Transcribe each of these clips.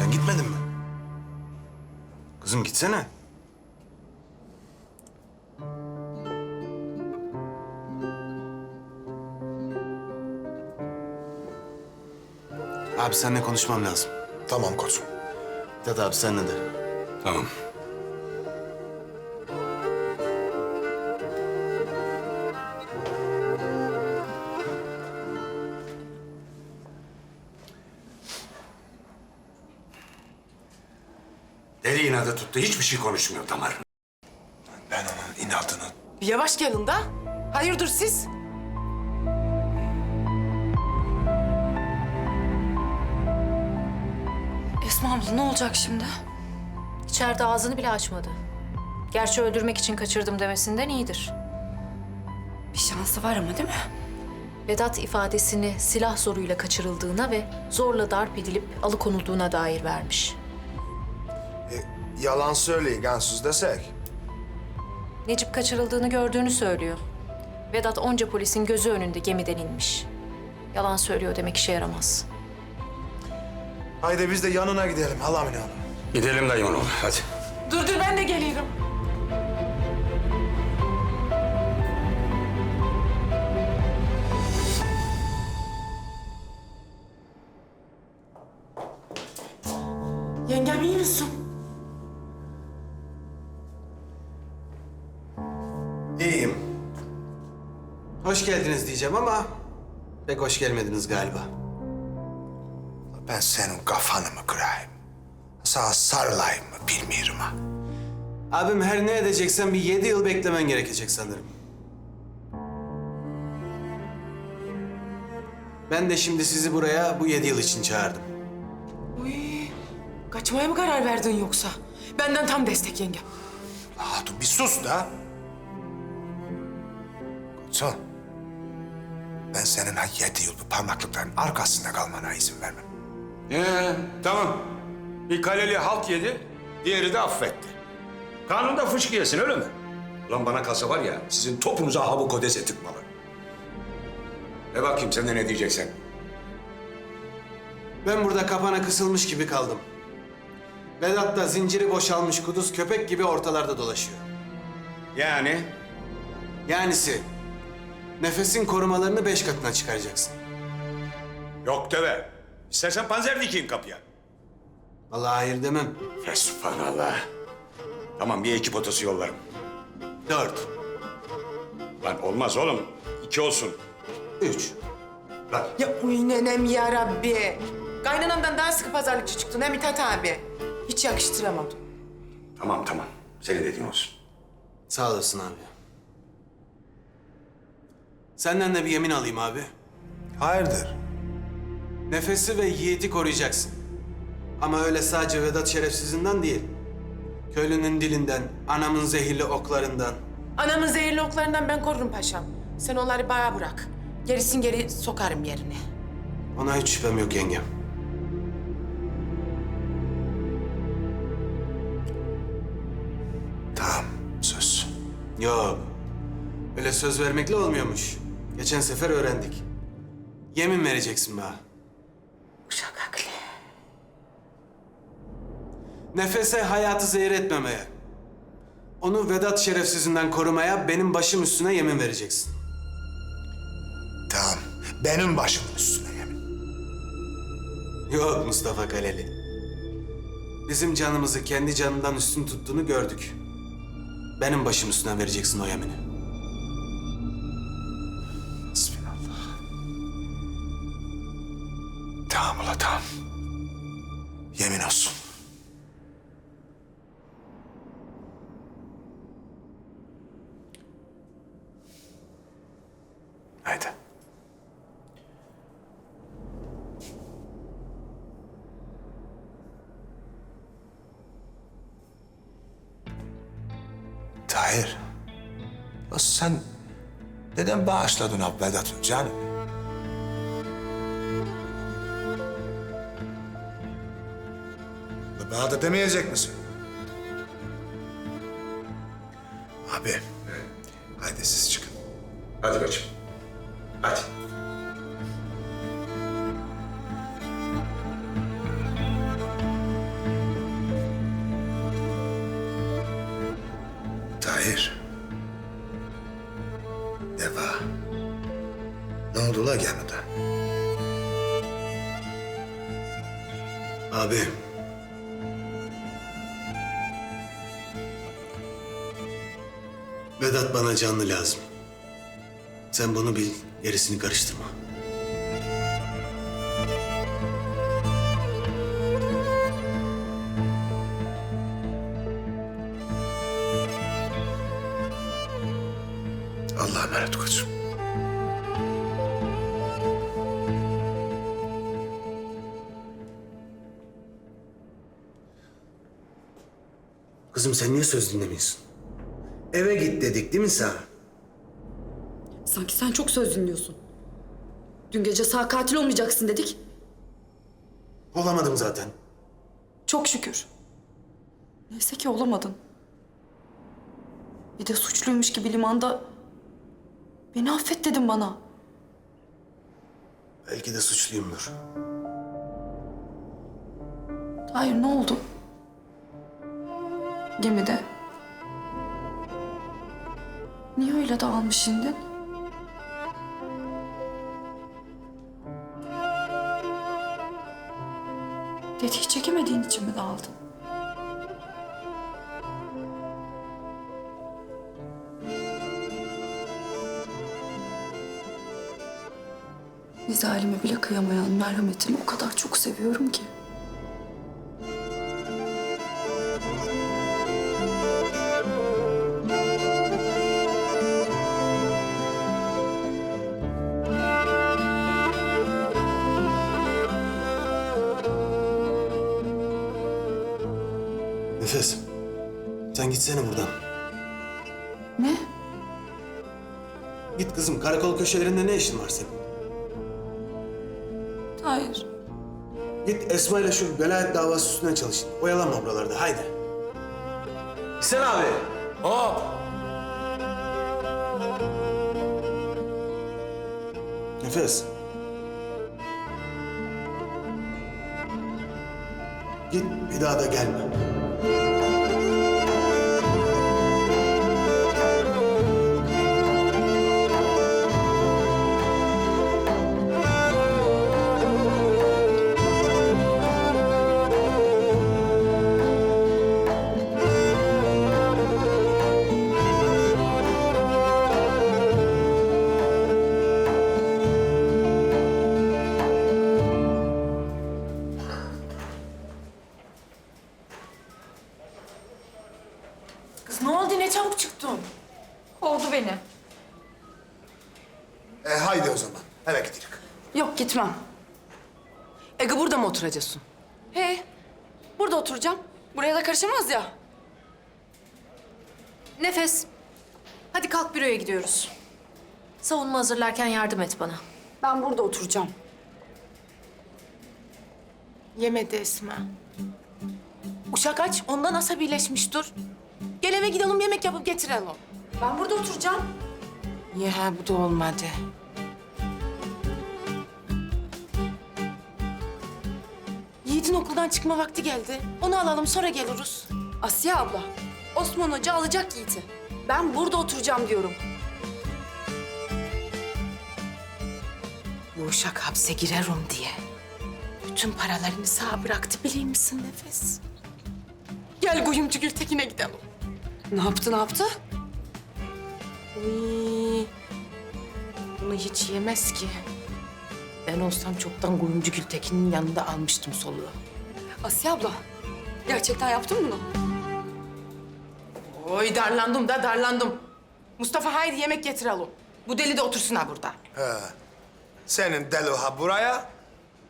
Sen gitmedin mi? Kızım gitsene. Abi seninle konuşmam lazım. Tamam koçum. Vedat abi seninle de. Tamam. İnadı tuttu. Hiçbir şey konuşmuyor Damar. Ben onun inadını... Bir yavaş gelin da. Hayırdır siz? Esma abla ne olacak şimdi? İçeride ağzını bile açmadı. Gerçi öldürmek için kaçırdım demesinden iyidir. Bir şansı var ama değil mi? Vedat ifadesini silah zoruyla kaçırıldığına ve zorla darp edilip alıkonulduğuna dair vermiş. E, yalan söyleyin gansız desek. Necip kaçırıldığını gördüğünü söylüyor. Vedat onca polisin gözü önünde gemiden inmiş. Yalan söylüyor demek işe yaramaz. Haydi biz de yanına gidelim halamın hanım. Gidelim dayım oğlum. Hadi. Dur dur ben de geliyorum. Yengem iyi misin? Hoş geldiniz diyeceğim ama pek hoş gelmediniz galiba. Ben senin kafanı mı kırayım? Sana sarılayım mı bilmiyorum ha. Abim her ne edeceksen bir yedi yıl beklemen gerekecek sanırım. Ben de şimdi sizi buraya bu yedi yıl için çağırdım. Uy, kaçmaya mı karar verdin yoksa? Benden tam destek yengem. Hatun bir sus da. Koçum. Ben senin ha yedi yıl bu parmaklıkların arkasında kalmana izin vermem. Ee, tamam. Bir kaleli halt yedi, diğeri de affetti. Kanunda fışkı yesin öyle mi? Ulan bana kalsa var ya, sizin topunuza havu kodese tıkmalı. Ne bakayım sen de ne diyeceksen. Ben burada kapana kısılmış gibi kaldım. Vedat da zinciri boşalmış kuduz köpek gibi ortalarda dolaşıyor. Yani Yanisi nefesin korumalarını beş katına çıkaracaksın. yok deve. İstersen panzer dikeyim kapıya. Vallahi hayır demem. Fesubhanallah. Tamam bir ekip otosu yollarım. Dört, Lan olmaz oğlum. İki olsun. üç. Lan Ya uy nenem ya Rabbi. Kaynanamdan daha sıkı pazarlıkçı çıktın ha Mithat abi. Hiç yakıştıramadım. tamam tamam. Senin dediğin olsun. Sağ olasın abi. Senden de bir yemin alayım abi. Hayırdır? Nefesi ve yiğidi koruyacaksın. Ama öyle sadece Vedat şerefsizinden değil. Köylünün dilinden, anamın zehirli oklarından. Anamın zehirli oklarından ben korurum paşam. Sen onları bana bırak. Gerisin geri sokarım yerine. Ona hiç şüphem yok yengem. Tamam söz. Yok. Öyle söz vermekle olmuyormuş. Geçen sefer öğrendik. Yemin vereceksin bana. Uşak haklı. Nefese hayatı zehir etmemeye. Onu Vedat şerefsizinden korumaya benim başım üstüne yemin vereceksin. Tamam. Benim başımın üstüne yemin. Yok Mustafa Kaleli. Bizim canımızı kendi canından üstün tuttuğunu gördük. Benim başım üstüne vereceksin o yemini. Tamam. Yemin olsun. Haydi. Tahir. Sen neden bağışladın abi Vedat'ı canım? Rahat edemeyecek misin? Abi. Hadi siz çıkın. Hadi bacım. Hadi. Tahir. Deva. Ne oldu la gemide? Abi. Vedat bana canlı lazım. Sen bunu bil, gerisini karıştırma. Allah'a emanet koçum. Kızım sen niye söz dinlemiyorsun? Eve git dedik değil mi sana? Sanki sen çok söz dinliyorsun. Dün gece sağ katil olmayacaksın dedik. Olamadım zaten. Çok şükür. Neyse ki olamadın. Bir de suçluymuş gibi limanda beni affet dedin bana. Belki de suçluyumdur. Hayır ne oldu? Gemide. Öyle dağılmış indin? Dediği çekemediğin için mi dağıldın? Bir zalime bile kıyamayan merhametini o kadar çok seviyorum ki. Sen gitsene buradan. Ne? Git kızım. Karakol köşelerinde ne işin var senin? Hayır. Git Esma ile şu velayet davası üstüne çalışın. Oyalanma buralarda. Haydi. Sen abi. Hop! Nefes. Git bir daha da gelme. Beni. E haydi o zaman. Eve gidelim. Yok gitmem. Ege burada mı oturacaksın? He, burada oturacağım. Buraya da karışamaz ya. Nefes. Hadi kalk büroya gidiyoruz. Savunma hazırlarken yardım et bana. Ben burada oturacağım. Yemedi Esma. Uşak aç ondan asabileşmiş dur. Gel eve gidelim yemek yapıp getirelim. Ben burada oturacağım. Ya bu da olmadı. Yiğit'in okuldan çıkma vakti geldi. Onu alalım sonra geliriz. Asiye abla, Osman Hoca alacak Yiğit'i. Ben burada oturacağım diyorum. Bu uşak hapse girerim diye. Bütün paralarını sağ bıraktı biliyor musun Nefes? Gel kuyumcu Gültekin'e gidelim. Ne yaptı, ne yaptı? Uy, bunu hiç yemez ki. Ben olsam çoktan kuyumcu Gültekin'in yanında almıştım soluğu. Asiye abla, gerçekten yaptın mı bunu? Oy darlandım da darlandım. Mustafa haydi yemek getirelim. Bu deli de otursun ha burada. Senin deli ha buraya,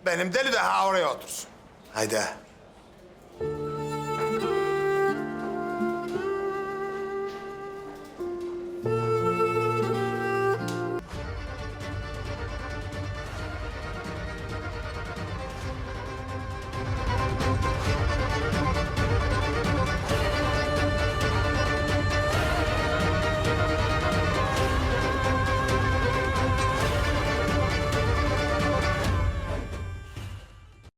benim deli de ha oraya otursun. Haydi.